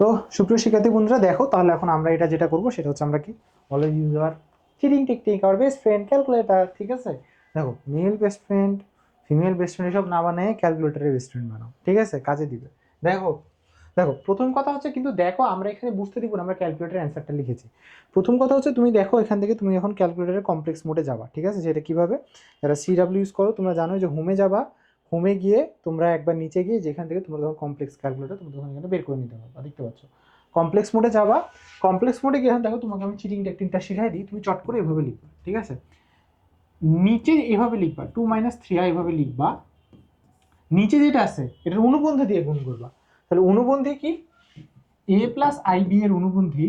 তো সুপ্রিয় শিক্ষার্থী বন্ধুরা, দেখো, তাহলে এখন আমরা এটা যেটা করব, সেটা হচ্ছে আমরা কি? Always use our cheating technique our best friend calculator ঠিক আছে? দেখো male best friend female best friend এসব না বানিয়ে ক্যালকুলেটারের বেস্ট ফ্রেন্ড বানাও, ঠিক আছে? কাজে দিবে। দেখো দেখো, প্রথম কথা হচ্ছে কিন্তু দেখো, আমরা এখানে বুঝতে দিব না, আমরা ক্যালকুলেটার অ্যান্সারটা লিখেছি। প্রথম কথা হচ্ছে তুমি দেখো, এখান থেকে তুমি এখন ক্যালকুলেটারের কমপ্লেক্স মোডে যাবা, ঠিক আছে? সেটা কীভাবে? যারা সি ডাব্লিউ ইউজ করো, তোমরা জানো যে হোমে যাবা হোমে গিয়ে তোমরা একবার নিচে গিয়ে যেখান থেকে তোমরা তখন কমপ্লেক্স ক্যালকুলেটার তোমরা তখন এখানে বের করে নিতে পারবা, দেখতে পাচ্ছ। কমপ্লেক্স মোডে যাবা কমপ্লেক্স মোডে গিয়ে দেখো তোমাকে আমি চিটিং টেকনিকটা শিখাই দিই, তুমি চট করে এভাবে লিখবা, ঠিক আছে? নিচে এভাবে লিখবা টু মাইনাস থ্রি আই এভাবে লিখবা। নিচে যেটা আছে, এটার অনুবন্ধী দিয়ে গুণ করবা। তাহলে অনুবন্ধী কি? এ প্লাস আই বি এর অনুবন্ধী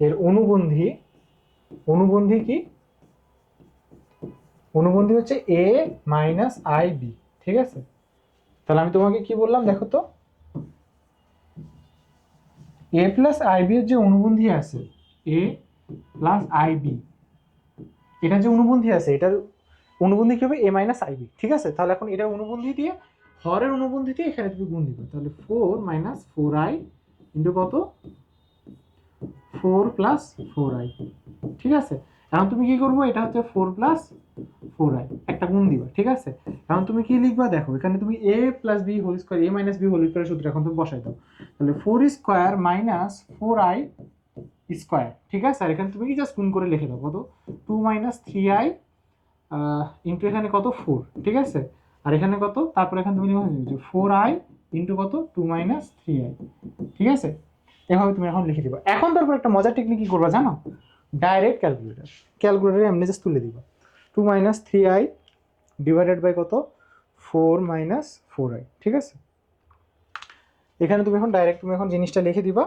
এর অনুবন্ধী অনুবন্ধী কি? অনুবন্ধী হচ্ছে এ মাইনাস আই বি ঠিক আছে? তাহলে আমি তোমাকে কি বললাম, দেখো তো? এ প্লাস আই বি এর যে অনুবন্ধী আছে এ প্লাস আই বি এটা যে অনুবন্ধী আছে, এটার অনুবন্ধী কি হবে? এ মাইনাস আই বি ঠিক আছে? তাহলে এখন এটা অনুবন্ধী দিয়ে, হরের অনুবন্ধী দিয়ে এখানে তুমি গুণ দিবে। তাহলে four minus four I into কত? ফোর প্লাস ফোর আই ঠিক আছে? এখন তুমি কি করব? এটা হচ্ছে ফোর প্লাস ফোর আই একটা গুণ দিবা, ঠিক আছে? এখন তুমি কি লিখবা? দেখো, এখানে তুমি A plus B whole square A minus B whole square সূত্র এখন তুমি বসাই দাও। তাহলে four square minus four I square ঠিক আছে? আর এখানে তুমি কি জাস্ট গুণ করে লিখে দাও, কত? Two minus three I into এখানে কত? ফোর ঠিক আছে? আর এখানে কত? তারপর এখানে তুমি লিখে ফোর আই ইন্টু কত? টু মাইনাস থ্রি আই ঠিক আছে? এভাবে তুমি এখন লিখে দিবা। এখন তারপর একটা মজার টেকনিক কি করবা জানো? ডাইরেক্ট ক্যালকুলেটার ক্যালকুলেটারে এমনি জাস্ট তুলে দিবা। Two minus three I divided by কত? ফোর মাইনাস ফোর আই ঠিক আছে? এখানে তুমি এখন ডাইরেক্ট তুমি এখন জিনিসটা লিখে দিবা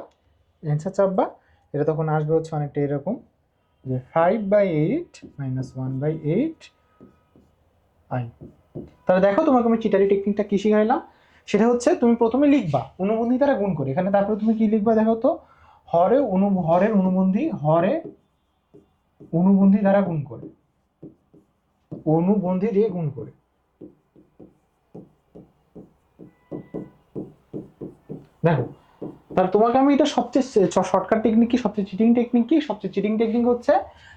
অ্যান্সার চাপবা, এটা তখন আসবে হচ্ছে অনেকটা এরকম, যে five by eight minus one by eight I তাহলে দেখো তোমাকে আমি চিটারি টেকনিকটা কি শিখাইলাম? সেটা হচ্ছে তুমি প্রথমে লিখবা, অনুবন্ধী দ্বারা গুণ করে। এখানে তারপরে তুমি কি লিখবা দেখো তো? হরে অনু হরের অনুবন্ধী, হরে অনুবন্ধী দ্বারা গুণ করে। অনুবন্ধী দিয়ে গুণ করে। দেখো, তাহলে তোমাকে আমি এটা সবচেয়ে শর্টকাট টেকনিক কি, সবচেয়ে চিটিং টেকনিক কি? সবচেয়ে চিটিং টেকনিক হচ্ছে,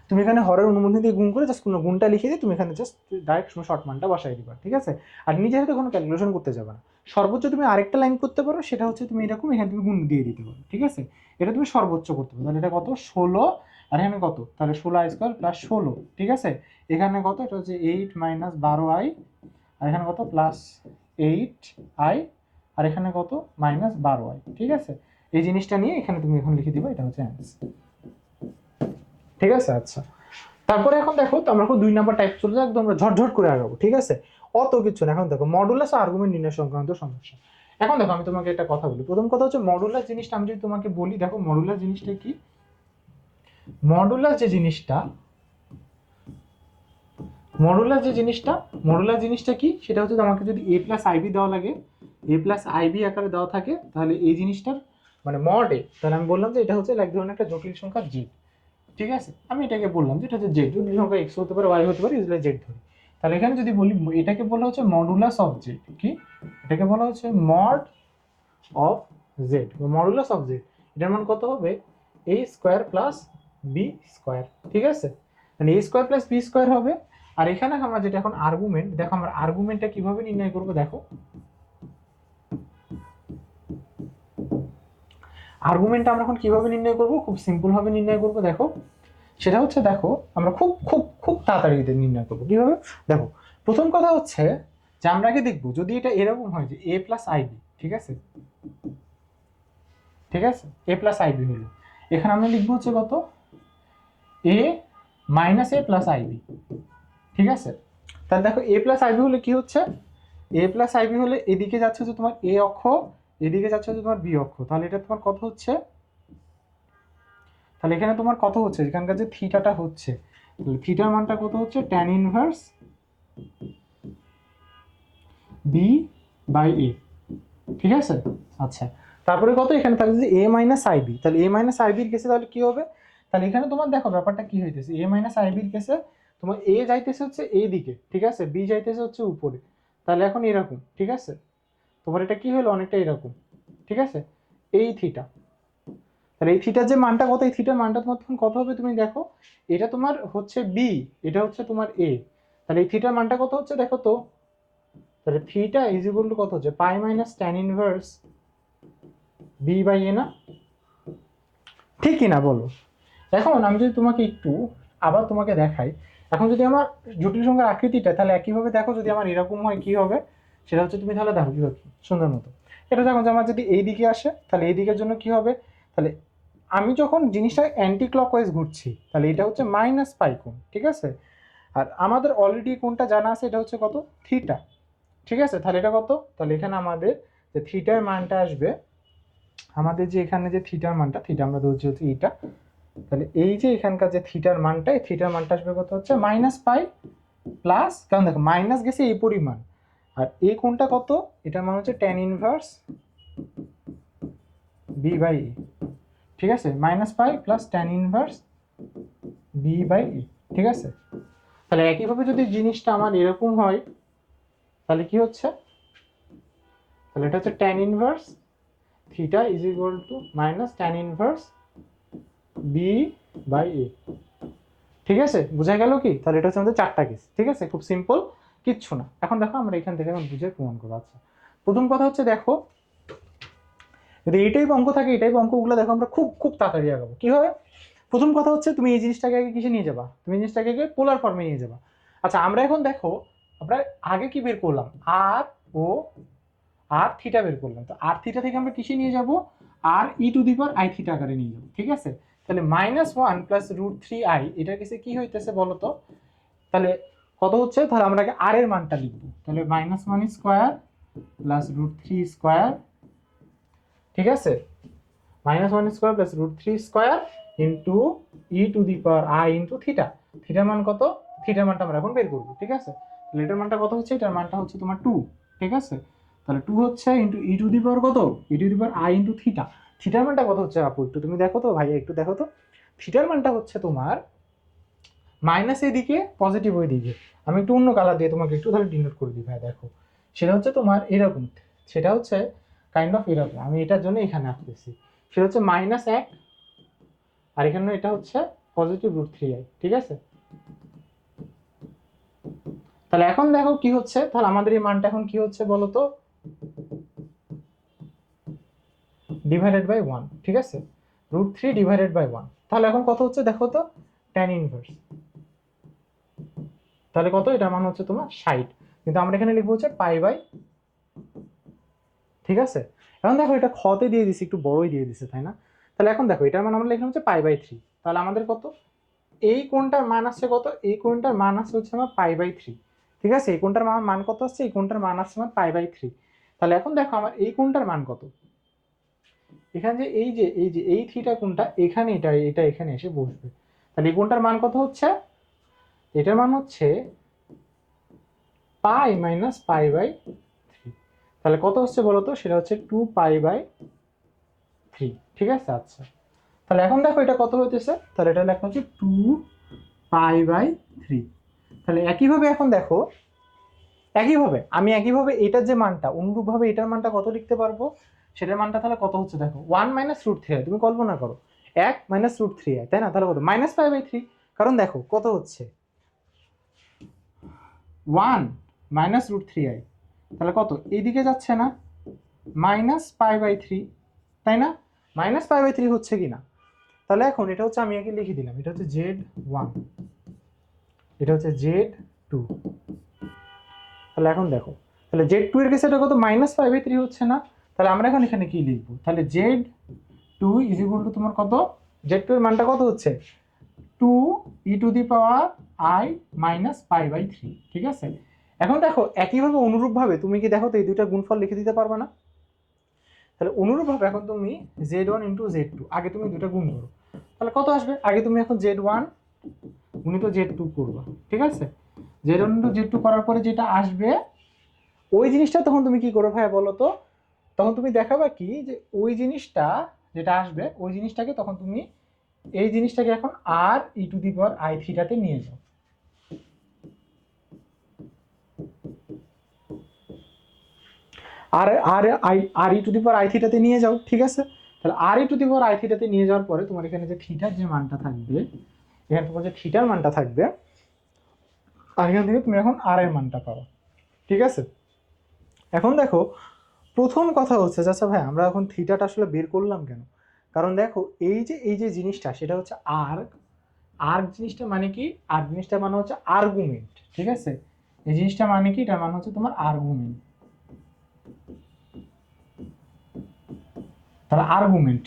তুমি এখানে হরের অনুবন্ধী দিয়ে গুণ করে জাস্ট কোনো গুণটা লিখে দিয়ে তুমি এখানে জাস্ট ডাইরেক্ট শর্ট মানটা বসাই দিবা, ঠিক আছে? আর নিজে হাতে কোনো ক্যালকুলেশন করতে যাবে না। সর্বোচ্চ তুমি আরেকটা লাইন করতে পারো, সেটা হচ্ছে তুমি এরকম এখানে তুমি গুণ দিয়ে দিতে পারো, ঠিক আছে? এটা তুমি সর্বোচ্চ করতে পারো। তাহলে এটা কত? ষোলো আর এখানে কত? তাহলে ষোলো আই স্কোয়ার প্লাস ষোলো, ঠিক আছে? এখানে কত? এটা হচ্ছে এইট মাইনাস বারো আই আর এখানে কত? প্লাস এইট আই আর এখানে কত? মাইনাস বারো আই ঠিক আছে? এই জিনিসটা নিয়ে এখানে তুমি এখন লিখে দিবা, এটা হচ্ছে অ্যান্সার ঠিক আছে? আচ্ছা। তারপরে এখন দেখো, তো আমরা দুই নাম্বার টাইপ চলে যাক একদম ঝটঝট করে আগাবো, ঠিক আছে? অত কিছু না। এখন দেখো মডুলাস আর্গুমেন্ট নির্ণয় সংক্রান্ত সমস্যা। এখন দেখো, আমি তোমাকে একটা কথা বলি। প্রথম কথা হচ্ছে মডুলার জিনিসটা আমি যদি তোমাকে বলি, দেখো মডুলার জিনিসটা কি? মডুলাস যে জিনিসটা, মডুলাস যে জিনিসটা, মডুলাস জিনিসটা কি? সেটা হচ্ছে আমাকে যদি এ প্লাস আইবি দেওয়া লাগে এ প্লাস আইবি আকারে দেওয়া থাকে, তাহলে এই জিনিসটার মানে মড এ তাহলে আমি বললাম যে এটা হচ্ছে এক ধরনের একটা জটিল সংখ্যা জেড ঠিক আছে? আমি এটাকে বললাম যে এটা হচ্ছে জেড জটিল সংখ্যা এক্স হতে পারে ওয়াই হতে পারে ইউজুয়ালি জেড ধরি। তাহলে এখানে যদি বলি, এটাকে বলা হচ্ছে মডুলাস অফ জেড কি? এটাকে বলা হচ্ছে mod of Z modulus of Z এটার মান কত হবে? A square plus B square ঠিক আছে? মানে A square plus B square হবে। আর এখানে আমরা যেটা এখন আর্গুমেন্ট দেখো আমরা আর্গুমেন্টটা কীভাবে নির্ণয় করব, দেখো। আর্গুমেন্টটা আমরা এখন কীভাবে নির্ণয় করব, খুব সিম্পল ভাবে নির্ণয় করব, দেখো। সেটা হচ্ছে, দেখো, আমরা খুব খুব খুব তাড়াতাড়ি নির্ণয় করব। কীভাবে? দেখো, প্রথম কথা হচ্ছে যে আমরা আগে দেখব, যদি এটা এরকম হয় যে এ প্লাস আইবি ঠিক আছে? ঠিক আছে? এ প্লাস আইবি হলো। এখানে আমরা লিখব হচ্ছে কত? A minus A plus IB ঠিক আছে? তাহলে দেখো এ প্লাস আইবি হলে কি হচ্ছে? এ প্লাস আইবি হলে এদিকে যাচ্ছে হচ্ছে তোমার এ অক্ষ, এদিকে যাচ্ছে হচ্ছে তোমার বি অক্ষ। তাহলে এটা তোমার কত হচ্ছে? তাহলে এখানে তোমার কত হচ্ছে? এখানকার যে থিটাটা হচ্ছে থিটার মানটা কত হচ্ছে? Tan inverse B by A ঠিক আছে? আচ্ছা। তারপরে কত? এখানে থাকছে যে এ মাইনাস আইবি তাহলে এ মাইনাস আইবির কেসে তাহলে কি হবে? তাহলে এখানে তোমার দেখো ব্যাপারটা কি হইতেছে? এ মাইনাস আইবির কেসে তোমার এ যাইতেছে হচ্ছে এই দিকে, ঠিক আছে? বি যাইতেছে হচ্ছে উপরে। তাহলে এখন এরকম, ঠিক আছে? তোমার এটা কি হলো? অনেকটা এরকম, ঠিক আছে? এই থিটা তাহলে এই থিটার যে মানটা কত? এই থিটার মানটা তোমার তখন কত হবে তুমি দেখো? এটা তোমার হচ্ছে বি এটা হচ্ছে তোমার এ তাহলে এই থিটার মানটা কত হচ্ছে? দেখো তো। তাহলে থিটা ইজ ইকুয়াল টু কত হচ্ছে? Pi minus tan inverse B by A না? ঠিক কি না, বলো। এখন আমি যদি তোমাকে একটু আবার তোমাকে দেখাই, এখন যদি আমার জটিল সংখ্যার আকৃতিটা তাহলে একইভাবে দেখো যদি আমার এরকম হয় কি হবে? সেটা হচ্ছে তুমি তাহলে দেখো কীভাবে সুন্দর মতো। এটা দেখো যে আমার যদি এই দিকে আসে, তাহলে এই দিকের জন্য কি হবে? তাহলে আমি যখন জিনিসটা অ্যান্টি ক্লকওয়াইজ ঘুরছি, তাহলে এটা হচ্ছে মাইনাস পাই কোণ, ঠিক আছে? আর আমাদের অলরেডি কোনটা জানা আছে, এটা হচ্ছে কত? থিটা ঠিক আছে? তাহলে এটা কত? তাহলে এখানে আমাদের যে থিটার মানটা আসবে, আমাদের যে এখানে যে থিটার মানটা থিটা আমরা ধরছি হচ্ছে এইটা তাহলে এই যে এখানকার যে থিটার মানটা, এই থিটার মানটা আসবে কত হচ্ছে? মাইনাস পাই প্লাস, কারণ দেখো, মাইনাস গেছে এই পরিমাণ। আর এই কোনটা কত? এটার মান হচ্ছে tan inverse B by A ঠিক আছে? Minus pi plus tan inverse B by A ঠিক আছে? তাহলে একইভাবে যদি জিনিসটা আমার এরকম হয়, তাহলে কি হচ্ছে? তাহলে এটা হচ্ছে tan inverse theta is equal to minus tan inverse B by A ঠিক আছে? বোঝা গেল কি? তাহলে এটা হচ্ছে আমাদের চারটা কেস ঠিক আছে? খুব সিম্পল কিচ্ছু না। এখন দেখো আমরা এখান থেকে এখন বুঝে প্রমাণ করব। আচ্ছা। প্রথম কথা হচ্ছে দেখো, যদি এই টাইপ অঙ্ক থাকে, এই টাইপ অঙ্কগুলো দেখো আমরা খুব খুব তাড়াতাড়ি আগাবো। কি হবে? প্রথম কথা হচ্ছে তুমি এই জিনিসটাকে আগে কিসে নিয়ে যাবা? তুমি এই জিনিসটাকে আগে পোলার ফর্মে নিয়ে যাবা। আচ্ছা আমরা এখন দেখো, আমরা আগে কি বের করলাম? আর ও আর থিটা বের করলাম। তো আর থিটা থেকে আমরা কিসে নিয়ে যাব? R e to the power i theta আকারে নিয়ে যাব। ঠিক আছে? তাহলে minus one plus root three i এটার কাছে কি হইতেছে বলো তো তাহলে কত হচ্ছে? তাহলে আমরা আর এর মানটা লিখব। তাহলে minus one square plus root three square ঠিক আছে? Minus one square plus root three square into e to the power i into theta থিটার মান কত? থিটার মানটা আমরা এখন বের করব, ঠিক আছে? তাহলে এটার মানটা কত হচ্ছে? এটার মানটা হচ্ছে তোমার টু ঠিক আছে? তাহলে টু হচ্ছে into E to the power কত? E to the power i into theta থিটার মানটা কত হচ্ছে আপু একটু? তুমি দেখো তো ভাইয়া, একটু দেখো তো। থিটার মানটা হচ্ছে তোমার মাইনাস এদিকে পজিটিভ ওই দিকে আমি একটু অন্য কালার দিয়ে তোমাকে একটু তাহলে ডিনোট করে দিই ভাই দেখো। সেটা হচ্ছে তোমার এরকম। সেটা হচ্ছে কাইন্ড অফ এরকম। আমি এটার জন্য এখানে আসতেছি সেটা হচ্ছে মাইনাস এক, আর এখানে এটা হচ্ছে পজিটিভ রুট থ্রি আই ঠিক আছে? তাহলে এখন দেখো কি হচ্ছে? তাহলে আমাদের এই মানটা এখন কি হচ্ছে বলো তো? ডিভাইডেড বাই ওয়ান ঠিক আছে? Root three divided by one তাহলে এখন কত হচ্ছে দেখো তো? ট্যান ইনভার্স তাহলে কত? এটার মান হচ্ছে তোমার ষাট। কিন্তু আমরা এখানে লিখব হচ্ছে পাই বাই ঠিক আছে? এখন দেখো এটা খতে দিয়ে দিছি, একটু বড়ই দিয়ে দিছে, তাই না? তাহলে এখন দেখো, এটার মান আমরা লিখলাম হচ্ছে পাই বাই থ্রি তাহলে আমাদের কত? এই কোনটার মান আসছে কত? এই কোনটার মান আসছে হচ্ছে আমার পাই বাই থ্রি ঠিক আছে? এই কোনটার মান কত আসছে? এই কোনটার মান আসছে আমার পাই বাই থ্রি তাহলে এখন দেখো আমার এই কোনটার মান কত? এখানে যে এই যে এই যে, এই থ্রিটা কোনটা এখানে এটা এটা এখানে এসে বসবে। তাহলে এই কোনটার মান কত হচ্ছে? এটার মান হচ্ছে pi minus pi by three তাহলে কত হচ্ছে বলো তো? সেটা হচ্ছে টু পাই বাই থ্রি ঠিক আছে? আচ্ছা। তাহলে এখন দেখো এটা কত হইতেছে? তাহলে এটা লেখা হচ্ছে টু পাই বাই থ্রি তাহলে একইভাবে এখন দেখো, একইভাবে, আমি একইভাবে এটার যে মানটা, অনুরূপভাবে এটার মানটা কত লিখতে পারব? সেটার মানটা তাহলে কত হচ্ছে দেখো? ওয়ান মাইনাস রুট থ্রি তুমি কল্পনা করো। এক মাইনাস রুট থ্রি তাই না? তাহলে কত? মাইনাস ফাইভ বাই থ্রি কারণ দেখো, কত হচ্ছে? One minus root three i তাহলে কত? এইদিকে যাচ্ছে না। মাইনাস পাই বাই থ্রি তাই না? মাইনাস পাই বাই থ্রি হচ্ছে কি না তাহলে এখন এটা হচ্ছে আমি আগে লিখে দিলাম। এটা হচ্ছে জেড ওয়ান এটা হচ্ছে জেড টু তাহলে এখন দেখো। তাহলে জেড টু এর কেসে এটা কত? মাইনাস ফাইভ বাই থ্রি হচ্ছে না। তাহলে আমরা এখন এখানে কি লিখব? তাহলে Z two is equal to তোমার কত? জেড টু এর মানটা কত হচ্ছে? Two e to the power i minus pi by three ঠিক আছে? এখন দেখো, একইভাবে অনুরূপভাবে তুমি কি দেখো তো এই দুইটা গুণফল লিখে দিতে পারবে না? তাহলে অনুরূপভাবে এখন তুমি Z one into Z two আগে তুমি দুটো গুণ করো। তাহলে কত আসবে? আগে তুমি এখন জেড ওয়ান গুণিত জেড টু করবা, ঠিক আছে? Z one into Z two করার পরে যেটা আসবে, ওই জিনিসটা তখন তুমি কি করো ভাই বলো তো? তখন তুমি দেখাবা কি যে ওই জিনিসটা যেটা আসবে, ওই জিনিসটাকে তখন তুমি এই জিনিসটাকে এখন আর ই টু দি পাওয়ার আই থিটাতে নিয়ে যাও। আর আর I r e to the power i থিটাতে নিয়ে যাও, ঠিক আছে? তাহলে আর ই টু দি পাওয়ার আই থিটাতে নিয়ে যাওয়ার পরে তোমার এখানে যে থিটার যে মানটা থাকবে, এখানে তোমার যে থিটার মানটা থাকবে, আর এখান থেকে তুমি এখন আর এর মানটা পাবা, ঠিক আছে? এখন দেখো প্রথম কথা হচ্ছে যে, আচ্ছা ভাই আমরা এখন থিটাটা আসলে বের করলাম কেন? কারণ দেখো এই যে এই যে জিনিসটা সেটা হচ্ছে আর্ক আর্ক জিনিসটা মানে কি? আর্ক জিনিসটা মানে হচ্ছে আর্গুমেন্ট ঠিক আছে? এই জিনিসটা মানে কি? এটা মানে হচ্ছে তোমার আর্গুমেন্ট তাহলে আর্গুমেন্ট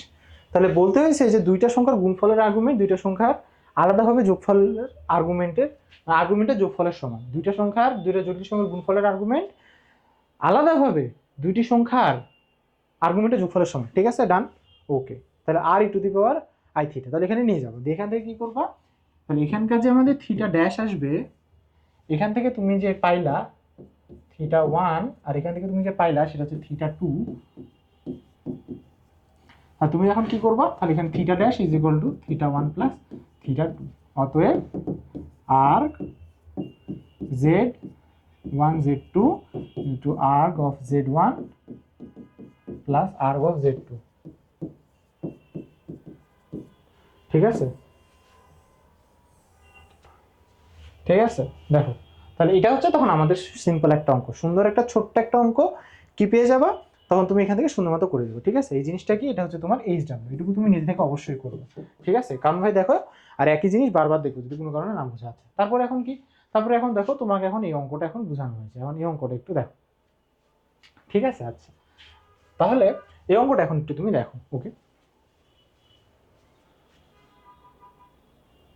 তাহলে বলতে হয়েছে যে দুইটা সংখ্যার গুণফলের আর্গুমেন্ট দুইটা সংখ্যার আলাদাভাবে যোগফলের আর্গুমেন্টের আর্গুমেন্টের যোগফলের সমান। দুইটা সংখ্যার দুইটা জটিল সংখ্যার গুণফলের আর্গুমেন্ট আলাদাভাবে দুইটি সংখ্যার আর্গুমেন্টের যোগফলের সময় ঠিক আছে? ডান ওকে তাহলে r e to the power i theta তাহলে এখানে নিয়ে যাব। এখান থেকে কি করবা? তাহলে এখানকার যে আমাদের থিটা ড্যাশ আসবে, এখান থেকে তুমি যে পাইলা থিটা ওয়ান আর এখান থেকে তুমি যে পাইলা সেটা হচ্ছে থিটা টু আর তুমি এখন কি করবা? তাহলে এখানে theta dash is equal to theta one plus theta two অতএব আর Z one Z two of Z one plus arg of Z two ঠিক আছে? ঠিক আছে? দেখো, তাহলে এটা হচ্ছে তখন আমাদের সিম্পল একটা অঙ্ক। সুন্দর একটা ছোট্ট একটা অঙ্ক। কি পেয়ে যাবা? তখন তুমি এখান থেকে শূন্য মতো করে দেবো, ঠিক আছে? এই জিনিসটা কি? এটা হচ্ছে তোমার এইচ ডাব্লিউ এটুকু তুমি নিজে থেকে অবশ্যই করবে। ঠিক আছে? কারণ ভাই দেখো, আর একই জিনিস বারবার দেখো যদি কোনো কারণে না বোঝা আছে। তারপরে এখন কি? তারপরে এখন দেখো তোমাকে এখন এই অঙ্কটা এখন বোঝানো হয়েছে। এখন এই অঙ্কটা একটু দেখো। ঠিক আছে? আচ্ছা। তাহলে এই অঙ্কটা এখন একটু তুমি দেখো ওকে